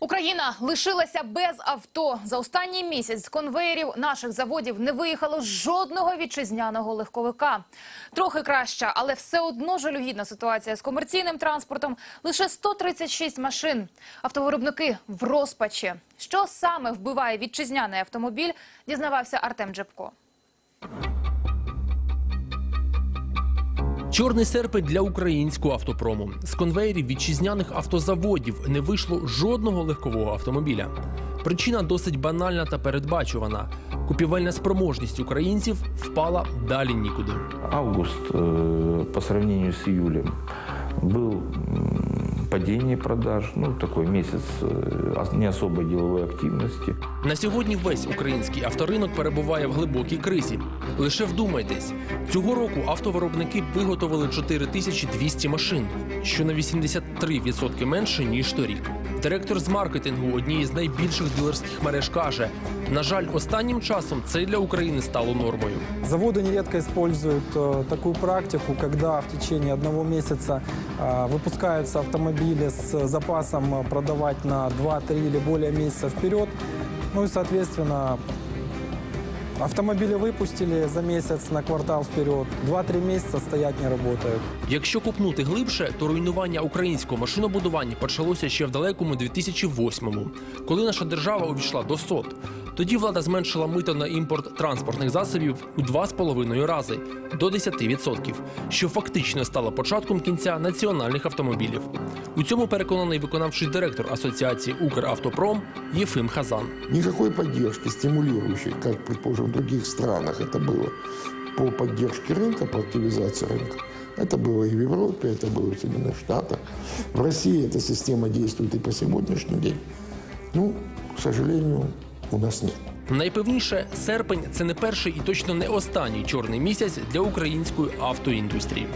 Україна лишилася без авто. За останній місяць з конвеєрів наших заводів не виїхало жодного вітчизняного легковика. Трохи краща, але все одно жалюгідна ситуація з комерційним транспортом. Лише 136 машин. Автовиробники в розпачі. Що саме вбиває вітчизняний автомобіль, дізнавався Артем Джепко. Чорний серпень для українського автопрому. З конвейерів вітчизняних автозаводів не вийшло жодного легкового автомобіля. Причина досить банальна та передбачувана. Купівельна спроможність українців впала далі нікуди. Август э, по сравнению з июлем был м, падение продаж, ну такий місяць ос- не особой ділової активності. На сьогодні весь український авторинок перебуває в глибокій кризі. Лише вдумайтесь, цього року автовиробники виготовили 4200 машин, що на 83% менше ніж торік. Директор з маркетингу однієї з найбільших дилерських мереж каже: на жаль, останнім часом це для України стало нормою. Заводы нередко используют э, такую практику, когда в течение одного месяца э, выпускаются автомобили с запасом э, продавать на 2-3 или более месяца вперед. Ну и, соответственно, автомобили випустили за місяць на квартал вперед. Два-три місяці стоять не працюють. Якщо купнути глибше, то руйнування українського машинобудування почалося ще в далекому 2008-му, коли наша держава увійшла до СОТ. Тоді влада зменшила мито на імпорт транспортних засобів у 2,5 рази до 10%, що фактично стало початком кінця національних автомобілів. У цьому переконаний виконавчий директор асоціації Укравтопром Єфим Хазан. Никакой поддержки стимулирующей, как, предположим, в других странах это было, по поддержке рынка, по активизации рынка. Это было и в Европе, это было в Соединенных Штатах. В России эта система действует и по сегодняшний день. Ну, к сожалению, у нас нет. Найпевніше, серпень це не перший і точно не останній чорний місяць для української автоіндустрії.